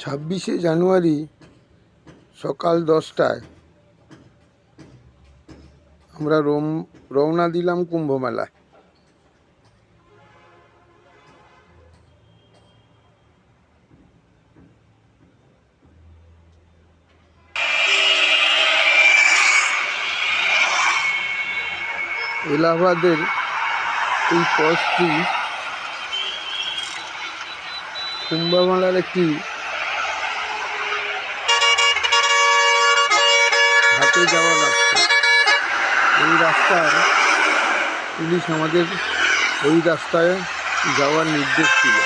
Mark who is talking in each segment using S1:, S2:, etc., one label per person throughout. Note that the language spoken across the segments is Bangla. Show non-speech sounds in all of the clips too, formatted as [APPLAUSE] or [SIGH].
S1: ছাব্বিশে জানুয়ারি সকাল দশটায় আমরা রোম, রওনা দিলাম কুম্ভ মেলায় এলাহাবাদের এই পথটি কুম্ভমেলার একটি হাটে যাওয়ার রাস্তা এই রাস্তার পুলিশ আমাদের ওই রাস্তায় যাওয়ার নির্দেশ ছিল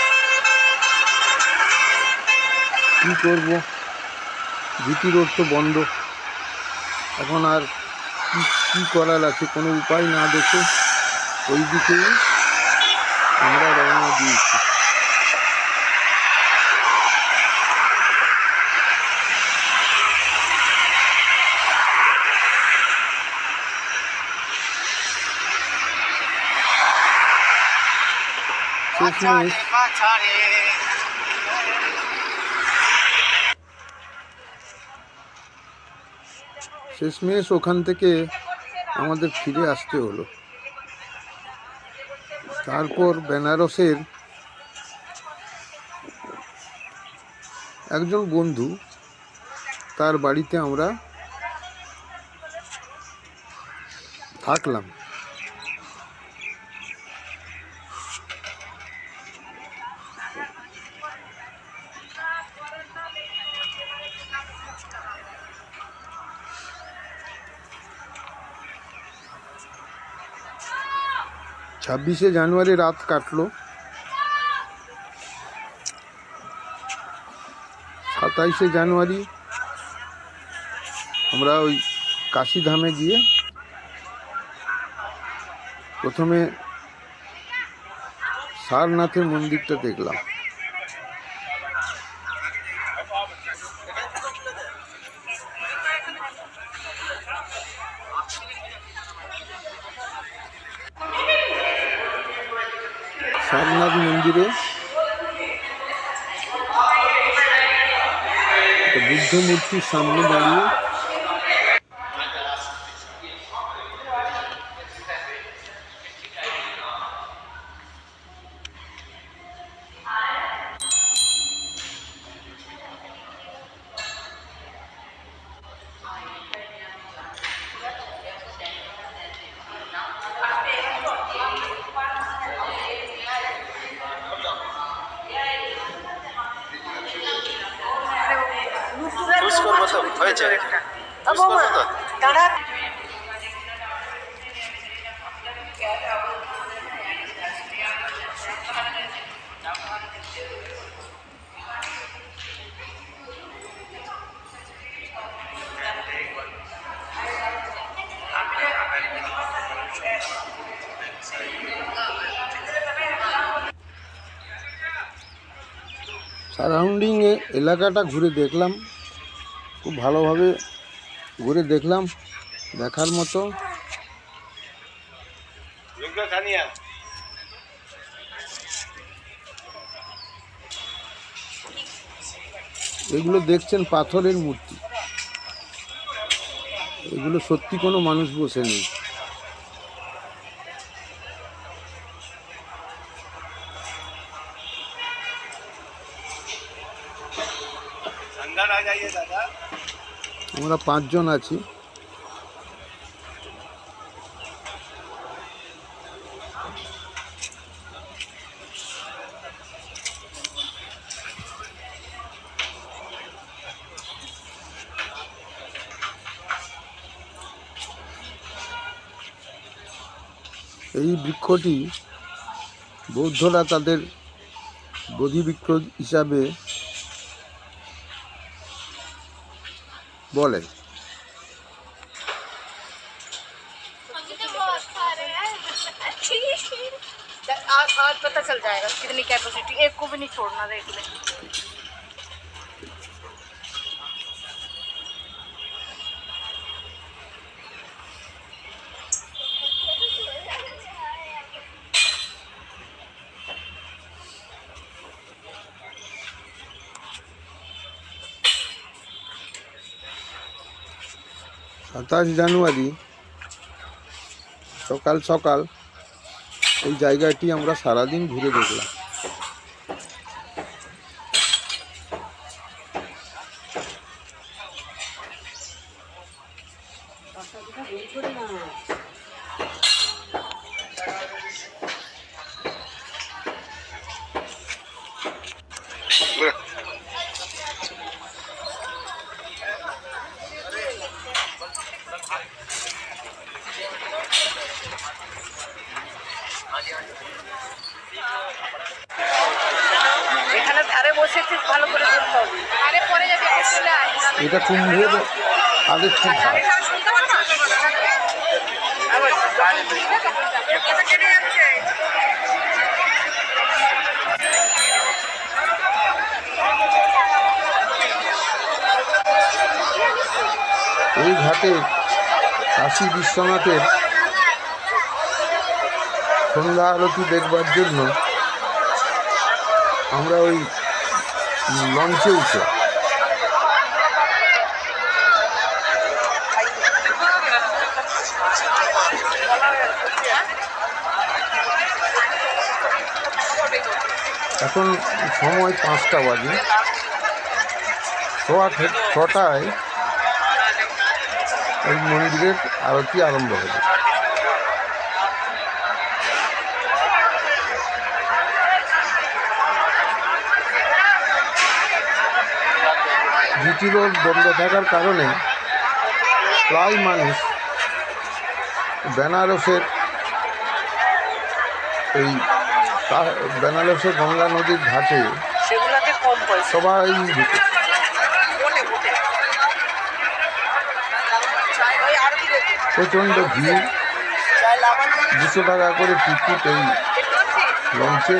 S1: কী করব? জিটি রোড তো বন্ধ। এখন আর কী কী করার আছে? কোনো উপায় না দেখে ওই দিকেই আমরা রওনা দিয়েছি। শেষমেশ শেষমেশ ওখান থেকে আমাদের ফিরে আসতে হলো। তারপর বেনারসের একজন বন্ধু, তার বাড়িতে আমরা থাকলাম। ছাব্বিশে জানুয়ারি রাত কাটলো। সাতাইশে জানুয়ারি আমরা ওই কাশিধামে গিয়ে প্রথমে সারনাথের মন্দিরটা দেখলাম। মন্দিরে। বুদ্ধ মূর্তির সামনে দাঁড়িয়ে সারাউন্ডিং এলাকাটা ঘুরে দেখলাম। খুব ভালোভাবে ঘুরে দেখলাম, দেখার মতো। এগুলো দেখছেন পাথরের মূর্তি। এগুলো সত্যি কোনো মানুষ বসে নেই আমরা পাঁচজন আছি। এই বৃক্ষটি বৌদ্ধরা তাদের বোধি বৃক্ষ হিসাবে বলেন
S2: मुझे तो बहुत सारे हैं [LAUGHS]
S3: आज आज पता चल जाएगा कितनी कैपेसिटी एक को भी नहीं छोड़ना देख ले
S1: সাতাশ জানুয়ারি সকাল সকাল এই জায়গাটি আমরা সারাদিন ঘুরে দেখলাম। এই ঘাটে কাশী বিশ্বনাথের সন্ধ্যা আরতি দেখবার জন্য আমরা ওই লঞ্চে উঠে। এখন সময় পাঁচটা বাজে। ছটায় এই মন্দিরের আরতি আরম্ভ হবে? জিটি রোড বন্ধ থাকার কারণে প্রায় মানুষ বেনারসের এই বেনারসের গঙ্গা নদীর ঘাটে সবাই ঢুকে
S3: বটে বটে ওই আরতি দেখি
S1: প্রচণ্ড ভিড়। দুশো টাকা করে টিকিট এই লঞ্চে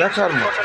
S1: দেখার মতো।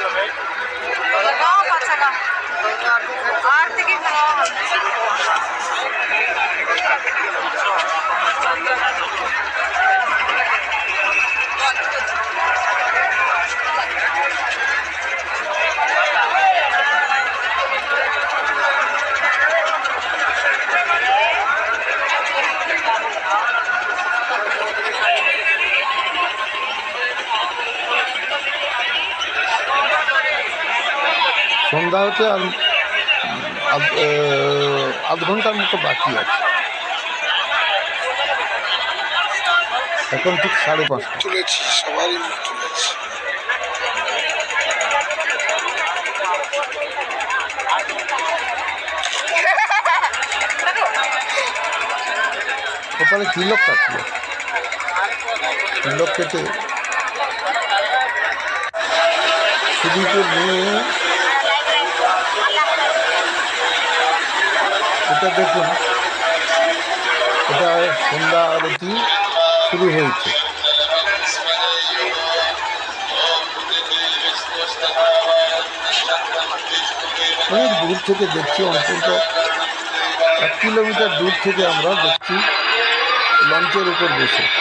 S1: সন্ধ্যা হতে আর আধ- ঘণ্টার মতো বাকি আছে। এখন ঠিক সাড়ে পাঁচটা।
S4: তুলেছি সবারই তুলেছি।
S1: ওখানে তিলক কাটল তিলক কেটে। সুদীপের মেয়ে এটা দেখুন, এটা সন্ধ্যা আরতি শুরু হয়েছে। অনেক দূর থেকে দেখছি, অন্তত এক কিলোমিটার দূর থেকে আমরা দেখছি লঞ্চের উপর বসে।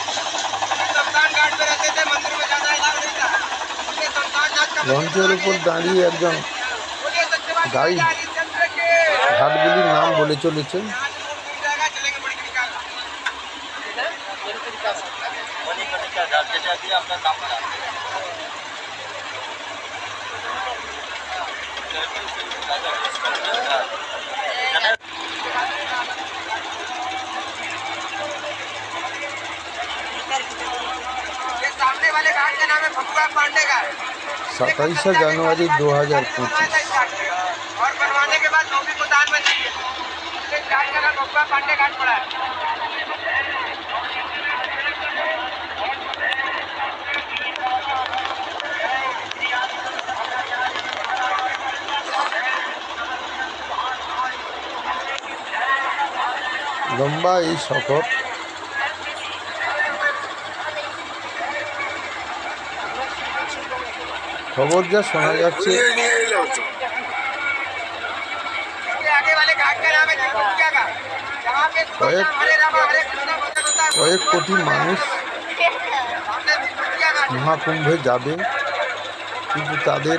S1: মঞ্চের উপর দাঁড়িয়ে একজন
S5: গাইড
S1: ঘাটগুলির নাম বলে
S6: চলেছে
S5: ये सामने वाले घाट का नाम है भगवा पांडे घाट
S1: সাতাইশে জানুয়ারি দু হাজার পঁচিশ
S5: और बनवाने के बाद नौकरी को दान में दीजिए इस घाट का नाम भगवा पांडे घाट पड़ा है
S1: লম্বা এই সফর খবর যা শোনা যাচ্ছে।
S5: কয়েক
S1: কয়েক কোটি মানুষ মহাকুম্ভে যাবে, কিন্তু তাদের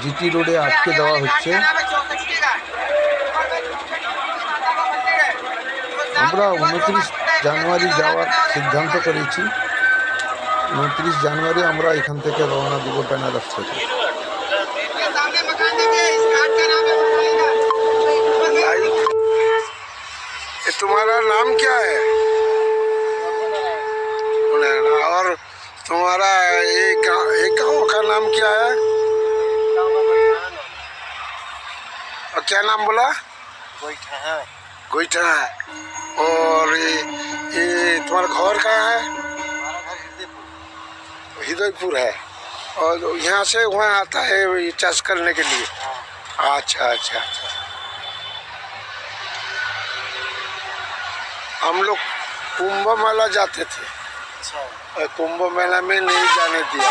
S1: জিটি রোডে আটকে দেওয়া হচ্ছে। আমরা উনত্রিশ জানুয়ারি যাওয়ার সিদ্ধান্ত করেছি। উনত্রিশ জানুয়ারি আমরা এখান থেকে রওনা দিব বেনারস থেকে
S5: ये सामने मकान देखिए इस घाट का नाम है भगवाई घाट
S4: ये तुम्हारा नाम क्या है नैना, और तुम्हारा ये गाँव ये गाँव का नाम क्या है और क्या नाम बोला
S6: गोईठा है
S4: गोईठा है और ये, ये तुम्हारा घर कहाँ है
S6: हमारा घर हृदयपुर
S4: है। और यहाँ से वहाँ आता है ये चाष करने के लिए। अच्छा अच्छा अच्छा। हम लोग कुंभ मेला जाते थे।
S6: अच्छा।
S4: कुंभ मेला में नहीं जाने दिया।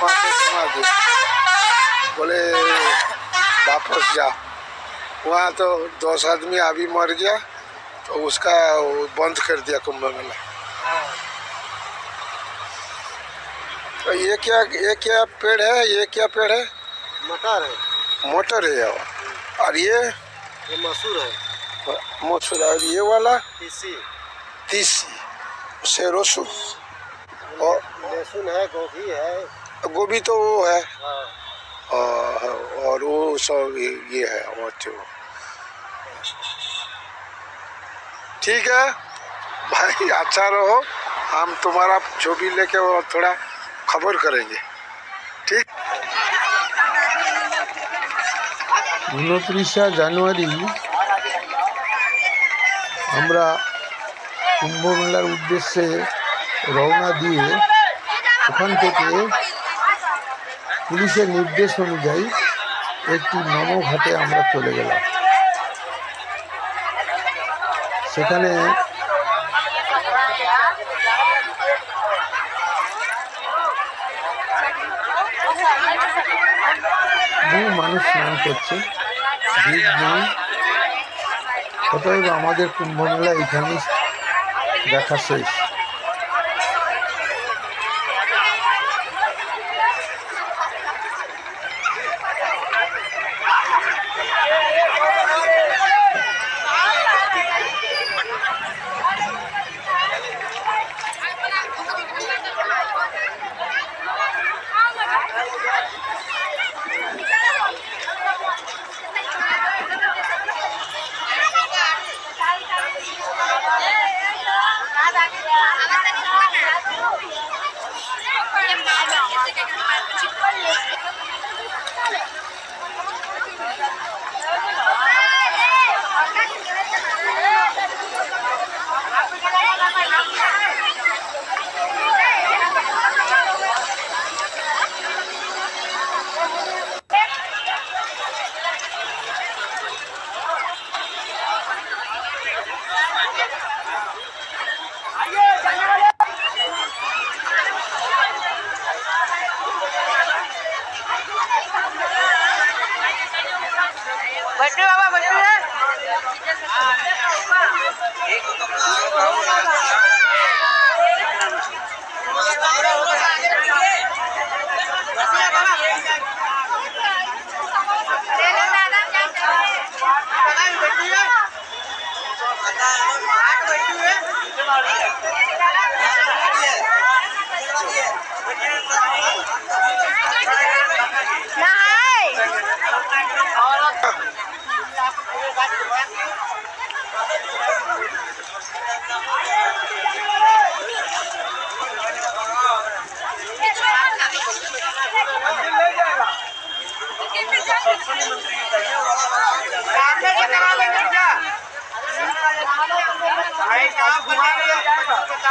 S4: वहाँ से घुमा दिया। बोले वापस जा। वहाँ तो दस आदमी अभी मर गया तो उसका बंद कर दिया कुंभ मेला। तो ये क्या ये क्या पेड़ है? ये क्या पेड़ है?
S6: मटर है।
S4: मोटर है। और ये?
S6: ये मसूर है।
S4: मसूर। और ये वाला?
S6: तीसी।
S4: तीसी। सेरोसू और
S6: लहसुन है गोभी है।
S4: गोभी तो वो है।
S6: हाँ।
S4: और और वो सब ये है और जो ठीक है। भाई अच्छा रहो। हम तुम्हारा जो भी लेके वो थोड़ा खबर करेंगे ठीक
S1: উনত্রিশা জানুয়ারি আমরা কুম্ভ মেলার উদ্দেশ্যে রওনা দিয়ে ওখান থেকে পুলিশের নির্দেশ অনুযায়ী একটি নমঘাটে আমরা চলে গেলাম সেখানে বহু মানুষ স্নান করছে। ভিড় নেই অতএব আমাদের কুম্ভ মেলা এখানেই দেখা শেষ।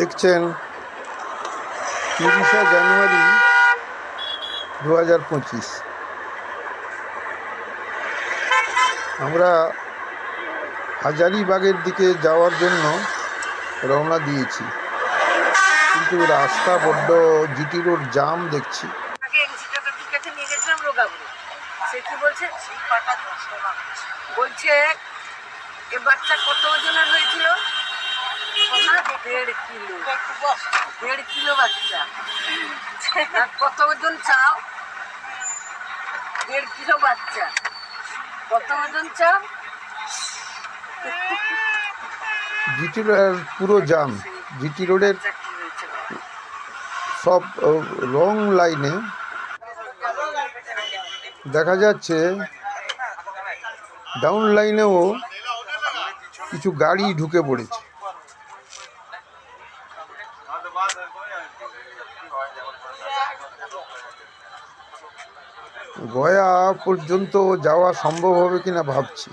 S1: দেখছেন তিরিশে জানুয়ারি দু হাজার পঁচিশ। আমরা হাজারিবাগের দিকে যাওয়ার জন্য রওনা দিয়েছি। কিন্তু রাস্তা বড্ড জিটি রোড জাম দেখছি।
S3: বলছে? বলছে, এ বাচ্চা কত ওজনের হয়েছিল? কত ওজন চাও দেড় কিলো বাচ্চা কত ওজন চাও
S1: জিটি পুরো জাম। জিটি রোডের সব রং লাইনে দেখা যাচ্ছে ডাউন লাইনেও কিছু গাড়ি ঢুকে পড়েছে। গয়া পর্যন্ত যাওয়া সম্ভব হবে কিনা ভাবছি।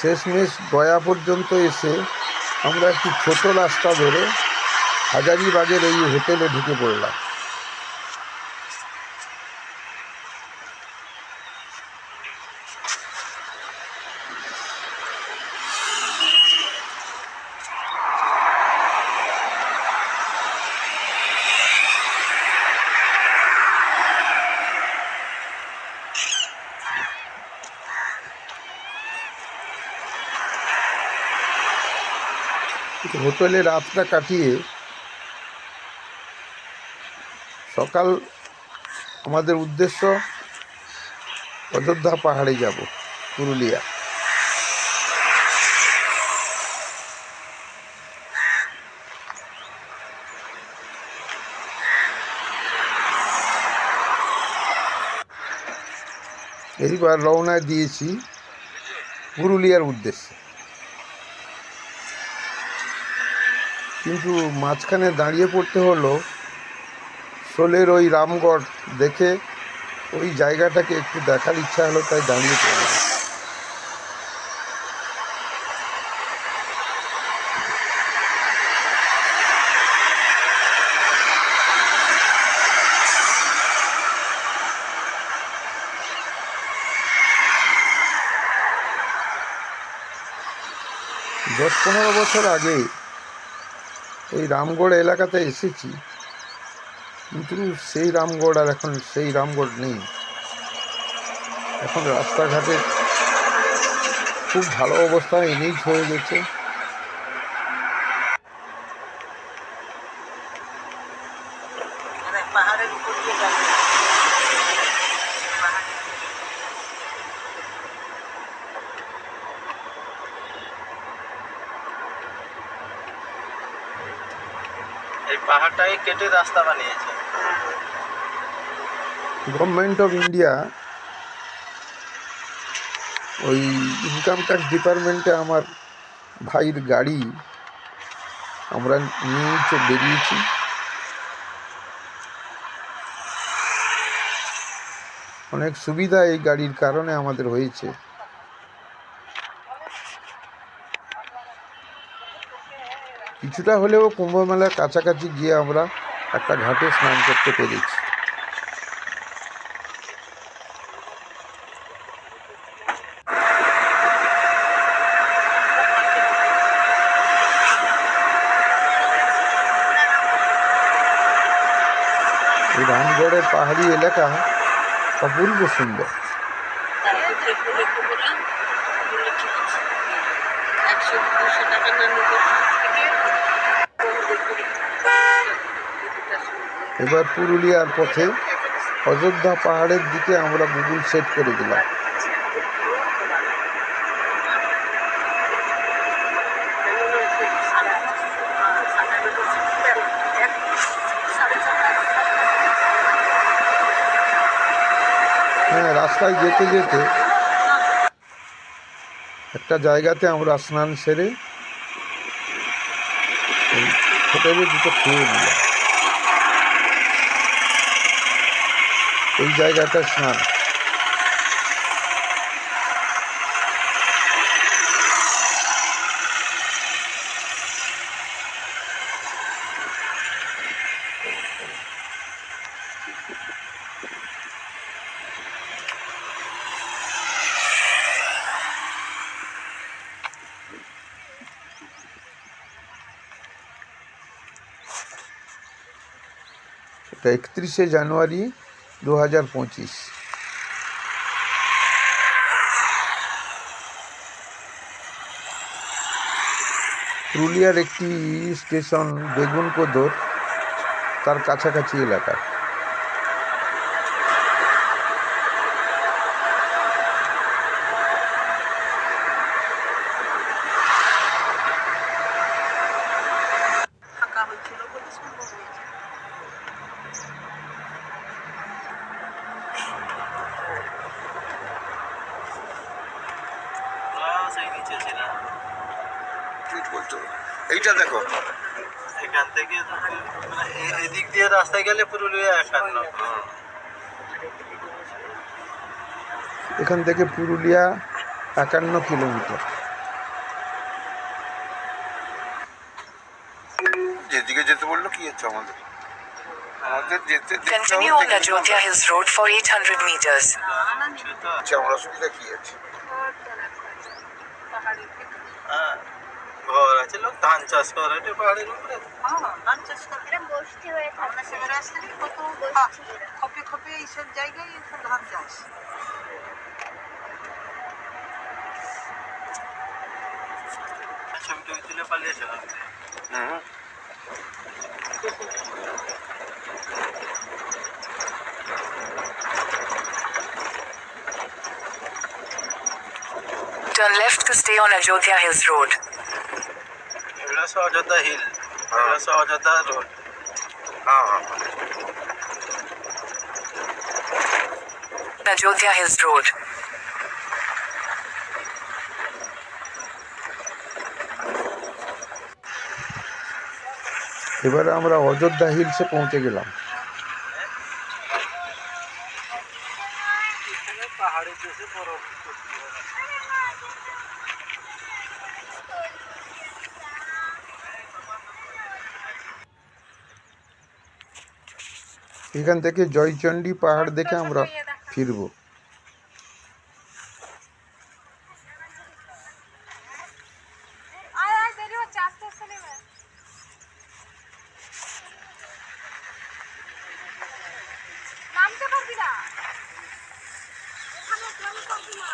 S1: শেষমেশ গয়া পর্যন্ত এসে আমরা একটি ছোট রাস্তা ধরে হাজারিবাগের এই হোটেলে ঢুকে পড়লাম। হোটেলে রাতটা কাটিয়ে সকাল আমাদের উদ্দেশ্য অযোধ্যা পাহাড়ে যাব, পুরুলিয়া। এইবার রওনা দিয়েছি পুরুলিয়ার উদ্দেশ্যে। কিন্তু মাঝখানে দাঁড়িয়ে পড়তে হলো শোলের ওই রামগড় দেখে ওই জায়গাটাকে একটু দেখার ইচ্ছা হলো, তাই দাঁড়িয়ে পড়লাম। দশ পনেরো বছর আগে এই রামগড় এলাকাতে এসেছি। কিন্তু সেই রামগড় আর এখন সেই রামগড় নেই। এখন রাস্তাঘাটে খুব ভালো অবস্থা এনেই হয়ে গেছে
S3: মানে পাহাড়ের উপর দিয়ে যাবে
S6: এই পাহাড়টাকে কেটে রাস্তা বানিয়েছে।
S1: গভর্নমেন্ট অফ ইন্ডিয়া ওই ইনকাম ট্যাক্স ডিপার্টমেন্টে আমার ভাইয়ের গাড়ি আমরা নিয়ে বেরিয়েছি। অনেক সুবিধা এই গাড়ির কারণে আমাদের হয়েছে। কিছুটা হলেও কুম্ভ মেলার কাছাকাছি গিয়ে আমরা একটা ঘাটে স্নান করতে পেরেছি রামগড়ের পাহাড়ি এলাকা অপূর্ব সুন্দর
S3: টাকা
S1: এবার পুরুলিয়ার পথে অযোধ্যা পাহাড়ের দিকে আমরা গুগল সেট করে দিলাম। হ্যাঁ রাস্তায় যেতে যেতে একটা জায়গাতে আমরা স্নান সেরে হোটেলে দুটো খেয়ে নিলাম এই জায়গাটা স্নান। এটা একত্রিশে জানুয়ারি দু হাজার পঁচিশ। পুরুলিয়ার একটি স্টেশন বেগুনকোদর তার কাছাকাছি এলাকা
S3: ফাঁকা হয়েছিল বলে সম্ভব হয়েছে
S6: আহ, সেই নিচে ছিলাম
S4: ঠিক বলছো এইটা দেখো
S6: এখান থেকে মানে এ- এদিক দিয়ে রাস্তায় গেলে পুরুলিয়া একান্ন।
S1: এখান থেকে পুরুলিয়া একান্ন কিলোমিটার।
S4: যেদিকে যেতে বলল কি হচ্ছে আমাদের? আমাদের যেতে
S7: Continue on Ajodhya Hills Road for 800 meters.
S4: আচ্ছা, আমরা সুবিধা কি আছে?
S6: হ্যাঁ। ঘর আছে লোক ধান চাষ করে এটা পাহাড়ের উপরে
S3: হ্যাঁ ধান চাষ করে
S8: এরা বসতি হয়ে
S3: আমরা
S8: থাকে
S3: সেখানে আসলে কত
S8: বসতি এরা।
S3: খপে খপে এইসব জায়গায় এখন ধান চাষ
S6: ছবি টবি তুলে পালিয়েছিলাম
S4: হুম
S7: Turn left to stay on Ajodhya Hills Road.
S6: এগুলো হচ্ছে অযোধ্যা হিল এগুলো হচ্ছে অযোধ্যা রোড
S4: হ্যাঁ হ্যাঁ
S7: Ajodhya Hills Road.
S1: এবারে আমরা অযোধ্যা হিলসে পৌঁছে গেলাম
S6: পাহাড়ের দেশে বরফ পড়তে হয়।
S1: এখান থেকে জয়চণ্ডী পাহাড় দেখে আমরা ফিরবো।
S2: আয় আয় দেরি হচ্ছে আস্তে আস্তে নেবে করবি না। এখানে প্রেম করবি না?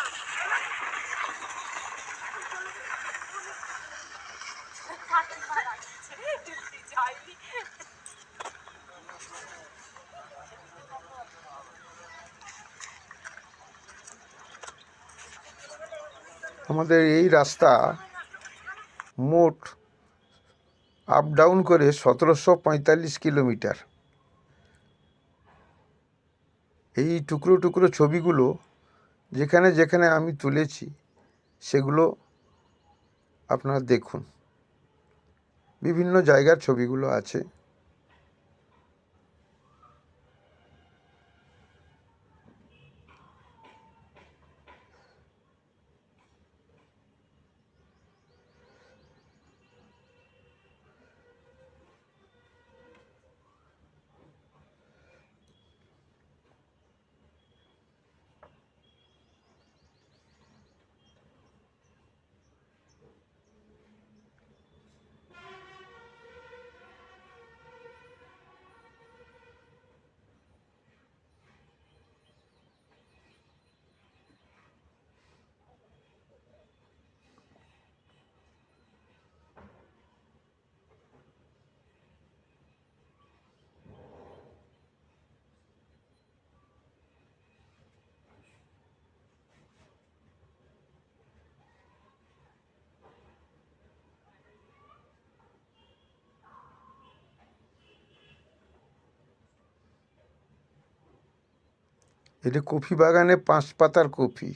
S1: আমাদের এই রাস্তা মোট আপ ডাউন করে সতেরোশো পঁয়তাল্লিশ কিলোমিটার। এই টুকরো টুকরো ছবিগুলো যেখানে যেখানে আমি তুলেছি, সেগুলো আপনারা দেখুন। বিভিন্ন জায়গার ছবিগুলো আছে। এটা কফি বাগানে পাঁচ পাতার কফি।